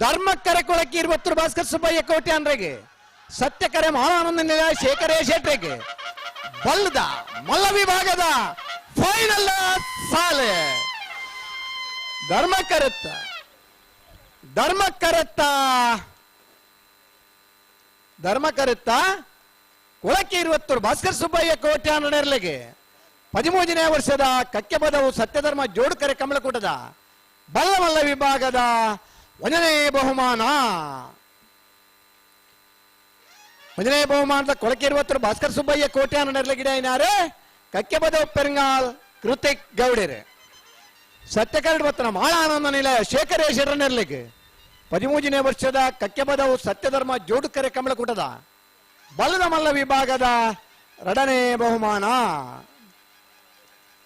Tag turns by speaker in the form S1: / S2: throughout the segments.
S1: ಧರ್ಮಕ್ಕರೆ ಕೊಳಕ್ಕೆ ಇರುವತ್ತರ ಭಾಸ್ಕರ್ ಸುಬ್ಬಯ್ಯ ಕೋಟೆ ಅಂದ್ರೆಗೆ ಸತ್ಯಕರೆ ಮಹಾನಂದ ನಿಲಯ ಶೇಖರೇ ಶೆಟ್ರಿಗೆ ಬಲ್ಲದ ಮಲ್ಲ ವಿಭಾಗದ ಫೈನಲ್ ಸಾಲೆ. ಧರ್ಮ ಕರೆತ್ತ ಧರ್ಮ ಕರೆತ್ತ ಧರ್ಮ ಕರೆತ್ತ ಕೊಳಕ್ಕೆ ಇರುವತ್ತರು ಭಾಸ್ಕರ್ ಸುಬ್ಬಯ್ಯ ಕೋಟೆ ನಡೆಯಲಿಗೆ ಹದಿಮೂರನೇ ವರ್ಷದ ಕಕ್ಕೆ ಪದವು ಸತ್ಯಧರ್ಮ ಜೋಡುಕರೆ ಕಮಲಕೂಟದ ಬಲ್ಲಮಲ್ಲ ವಿಭಾಗದ ಒಂದನೇ ಬಹುಮಾನ. ಒಂದನೇ ಬಹುಮಾನದ ಕೊಳಕೆ ಇರುವತ್ತರು ಭಾಸ್ಕರ್ ಸುಬ್ಬಯ್ಯ ಕೋಟೆ ನಡೆಯಲಿಗಿಡ ಏನಾರೆ ಕಕ್ಕೆ ಬದ ಪೆರಂಗಾಲ್ ಕೃತಿಕ್ ಗೌಡರೆ. ಸತ್ಯಕರಡ್ ಬತ್ತನ ಮಾಳ ಆನಂದ ನಿಲಯ ಶೇಖರೇಶ್ವರ ನೆರಲಿಗೆ ಪದಿಮೂರನೇ ವರ್ಷದ ಕಕ್ಕೆ ಪದವು ಸತ್ಯಧರ್ಮ ಜೋಡುಕರೆ ಕಮಲಕೂಟದ. ಬಲದ ಮಲ್ಲ ವಿಭಾಗದ ಎರಡನೇ ಬಹುಮಾನ.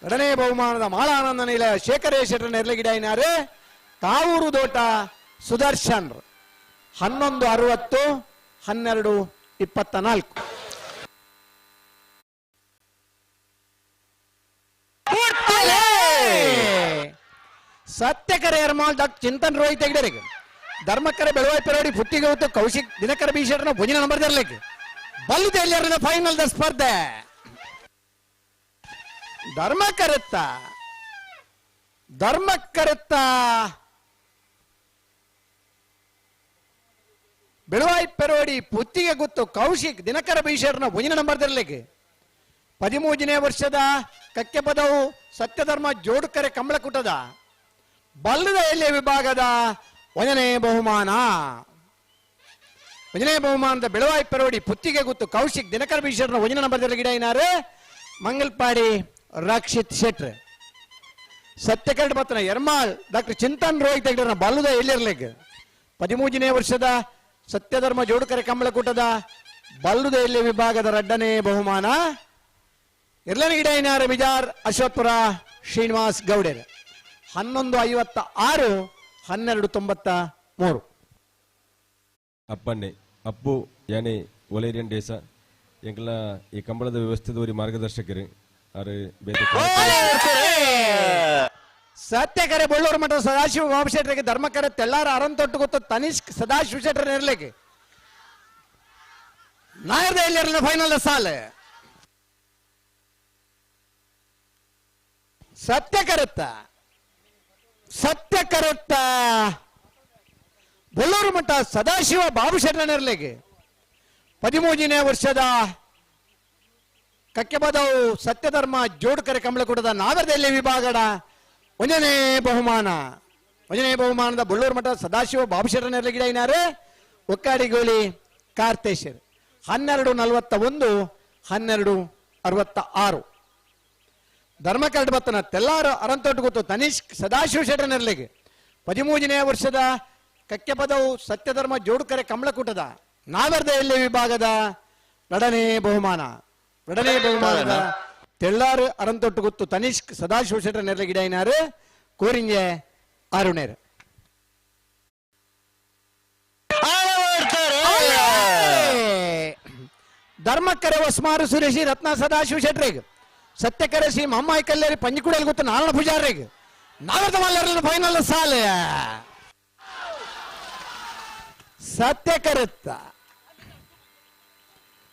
S1: ರಡನೆ ಬಹುಮಾನದ ಮಾಳಾನಂದ ನಿಲಯ ಶೇಖರೇಶ್ವರ ನೆರಳಿಗಿಡ ಏನಾರೆ ಕಾವೂರು ದೋಟ ಸುದರ್ಶನ್ ಹನ್ನೊಂದು ಅರವತ್ತು ಹನ್ನೆರಡು ಇಪ್ಪತ್ತ ನಾಲ್ಕು ಸತ್ಯಕರ ಎರ್ಮಾಲ್ ಡಾಕ್ಟರ್ ಚಿಂತನ್ ರೋಹಿತ್ ಹೆಗ್ಡೆರಿಗೆ. ಧರ್ಮಕರ ಬೆಳವಾಯಿ ಪೆರೋಡಿ ಪುಟ್ಟಿಗೆ ಹೊತ್ತು ಕೌಶಿಕ್ ದಿನಕರ ಬೀಶರನ ಭುಜನ ನಂಬರ್ ದರ್ಲಿಕ್ಕೆ ಬಲ್ಲುದೆಲ್ಲರನ್ನ ಫೈನಲ್ ದ ಸ್ಪರ್ಧೆ? ಧರ್ಮಕರತ್ತ. ಧರ್ಮಕರತ್ತ. ಬೆಳವಾಯಿ ಪೆರೋಡಿ ಪುತ್ತಿಗೆ ಗೊತ್ತು, ಕೌಶಿಕ್, ದಿನಕರ ಭೀಷರನ ಭುಜಿನ ನಂಬರ್ ಪದಿಮೂಜನೇ ವರ್ಷದ ಕಕ್ಕೆ ಪದವು ಸತ್ಯಧರ್ಮ ಜೋಡುಕರೆ ಕಂಬಳಕುಟದ. ಬಲ್ಲದ ಎಲೆ ವಿಭಾಗದ ಒಂದನೇ ಬಹುಮಾನ. ಒಂದನೇ ಬಹುಮಾನದ ಬೆಳವಾಯಿ ಪೆರೋಡಿ ಪುತ್ತಿಗೆ ಗೊತ್ತು, ಕೌಶಿಕ್, ದಿನಕರ ಬೀಶರ್ನ ಒಂದನೇ ನಂಬರ್ ಗಿಡ ಏನಾರು? ಮಂಗಲ್ಪಾಡಿ ರಕ್ಷಿತ್ ಶೆಟ್ರ್. ಸತ್ಯಕರಡ್ ಬತ್ತನ ಎರ್ಮಾಳ್, ಡಾಕ್ಟರ್ ಚಿಂತನ್ ರೋಹಿತ್ ಬಲ್ಲದ ಎಲ್ಲಿರ್ಲಿಕ್ಕೆ ಪದಿಮೂಜನೇ ವರ್ಷದ ಸತ್ಯಧರ್ಮ ಜೋಡುಕರೆ ಕಂಬಳಕೂಟದ ಬಲ್ಲುದೇಲಿ ವಿಭಾಗದ ರಡ್ಡನೇ ಬಹುಮಾನ. ಇರ್ಲನ ಇಡೈನಾರ ಏನಾರು ಬಿಜಾರ್ ಅಶ್ವತ್ಪುರ ಶ್ರೀನಿವಾಸ್ ಗೌಡರ್. ಹನ್ನೊಂದು ಐವತ್ತ ಆರು ಹನ್ನೆರಡು ತೊಂಬತ್ತ ಮೂರು.
S2: ಅಪ್ಪಣ್ಣೆ ಅಪ್ಪು ಯಾನೆ ಒಲೇರಿಯನ್ ಡೇಸ. ಎಂಕಲ ಈ ಕಂಬಳದ ವ್ಯವಸ್ಥೆದವರಿ ಮಾರ್ಗದರ್ಶಕರು. ಅರೆ ಬೇತೆ
S1: ಸತ್ಯಕರೆ ಬಳ್ಳೂರು ಮಠ ಸದಾಶಿವ ಬಾಬುಶೆಟ್ರಿಗೆ ಧರ್ಮಕರೆ ತೆಲ್ಲಾರ ಅರಂತೊಟ್ಟು ಗೊತ್ತು ತನಿಷ್ ಸದಾಶಿವ ಶೆಟ್ಟರ್ ಇರ್ಲಿಕ್ಕೆ. ನಾಯರ್ದ ಫೈನಲ್ ಸಾಲ. ಸತ್ಯ ಕರೆತ್ತ ಬಳ್ಳೂರು ಮಠ ಸದಾಶಿವ ಬಾಬು ಶೆಟ್ಟರ್ನಿರ್ಲಿಕ್ಕೆ ಪದಿಮೂರನೇ ವರ್ಷದ ಕಕ್ಕೆಬದವು ಸತ್ಯಧರ್ಮ ಕಂಬಳ ಕಂಬಳಕೂಟದ ನಾಗರದಲ್ಲಿ ವಿಭಾಗದ ಒಂದನೇ ಬಹುಮಾನ. ಒಂದನೇ ಬಹುಮಾನದ ಬಳ್ಳೂರು ಮಠ ಸದಾಶಿವ ಬಾಬುಶರ ನೆರಳಿಗಿಡ ಏನಾರೆ ಒಕ್ಕಾಡಿಗೋಳಿ ಕಾರ್ತೇಶರ್. ಹನ್ನೆರಡು ನಲವತ್ತ ಒಂದು ಹನ್ನೆರಡು ಅರವತ್ತ ಆರು ಧರ್ಮಕರ್ಡ್ ಬತ್ತನ ತೆಲ್ಲಾರು ಅರಂತೊಟ್ಟು ಗೊತ್ತು ತನಿಷ್ಕ್ ಸದಾಶಿವ ಶೆಟ್ರ ನೆರಳಿಗೆ. ಪದಿಮೂರನೇ ವರ್ಷದ ಕಕ್ಕೆ ಪದವು ಸತ್ಯಧರ್ಮ ಜೋಡುಕರೆ ಕಮಲಕೂಟದ ನಾಗರದ ವಿಭಾಗದ ಎರಡನೇ ಬಹುಮಾನ. ಎರಡನೇ ಬಹುಮಾನದ ತೆಳ್ಳಾರು ಅರಂತೊಟ್ಟು ಗೊತ್ತು ತನಿಷ್ಕ್ ಸದಾಶಿವ ಶೆಟ್ರ ನೆರಳಿಗಿಡ ಏನಾರು ಕೋರಿಂಜೆ ಆರುಣೇರ್ ಧರ್ಮಕ್ಕರೆ ಹೊಸ್ಮಾರು ಸುರೇಶಿ ರತ್ನ ಸದಾಶಿವ ಶೆಟ್ರಿಗೆ ಸತ್ಯಕರೆ ಶ್ರೀ ಮಮ್ಮಾಯಿ ಕಲ್ಲೇರಿ ಪಂಜಿಕುಡಲ್ಲಿ ಗೊತ್ತು ನಾರಾಯಣ ಪೂಜಾರಿಗೆ ನಾಗರದ ಮಲ್ಲರಲ್ಲಿ ಫೈನಲ್ ಸಾಲ ಸತ್ಯಕರುತ್ತ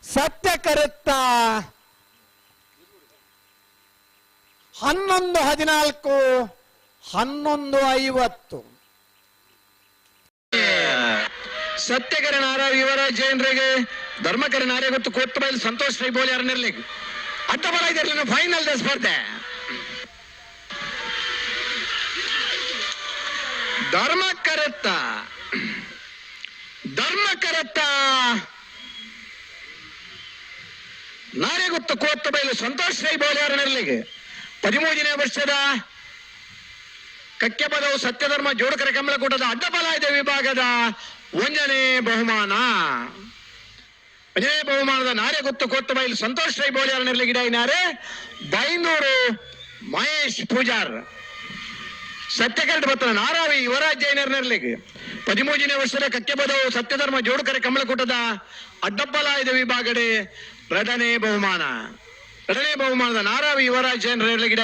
S1: ಸತ್ಯಕರುತ್ತ ಹನ್ನೊಂದು ಹದಿನಾಲ್ಕು, ಹನ್ನೊಂದು ಐವತ್ತು. ಸತ್ಯಕರ ನಾರಾಯ ಯುವರಾಜ್ ಜೈನರಿಗೆ ಧರ್ಮಕರ ನಾರೇ ಗೊತ್ತು ಕೊತ್ತು ಬಯಲು ಸಂತೋಷ್ ರೈಬೋಲಿ ಅರನಿರ್ಲಿಕ್ಕೆ ಅಡ್ಡ ಬಲ ಇದರಲ್ಲಿ ಫೈನಲ್ ಸ್ಪರ್ಧೆ. ಸ್ಪರ್ಧೆ ಧರ್ಮಕರತ್ತ ಧರ್ಮಕರತ್ತ ನಾರೇ ಗೊತ್ತು ಕೋತ್ತ ಬಯಲು ಸಂತೋಷ್ ರೈಬೋಲಿ ಅರನಿರ್ಲಿಕ್ಕೆ ಪದಿಮೂರನೇ ವರ್ಷದ ಕಕ್ಕೆ ಪದವು ಸತ್ಯಧರ್ಮ ಜೋಡಕರ ಕಮಲಕೂಟದ ಅಡ್ಡಬಲಾಯದ ವಿಭಾಗದ ಒಂದನೇ ಬಹುಮಾನ. ಒಂದನೇ ಬಹುಮಾನದ ನಾರೆ ಗೊತ್ತು ಕೊತ್ತು ಬೈಲು ಸಂತೋಷ್ ರೈ ಬೋಳಿಯಾರ ನೆರಳಿ ಗಿಡ ನಾರೆ ಬೈನೂರು ಮಹೇಶ್ ಪೂಜಾರ್. ಸತ್ಯಕರ್ಡ್ ಪತ್ರ ನಾರಾವಿ ಯುವರಾಜ್ ಜೈನರ್ನರ್ಲಿಗೆ ಪದಿಮೂರನೇ ವರ್ಷದ ಕಕ್ಕೆ ಪದವು ಸತ್ಯಧರ್ಮ ಜೋಡಕರ ಕಮಲಕೂಟದ ಅಡ್ಡಬಲಾಯದ ವಿಭಾಗಡೆ ಪ್ರಧಾನೇ ಬಹುಮಾನ. ಎರಡನೇ ಬಹುಮಾನದ ನಾರಾವಿ ಯುವರಾಜ್ ಜೈನರ್ಲಿ ಗಿಡ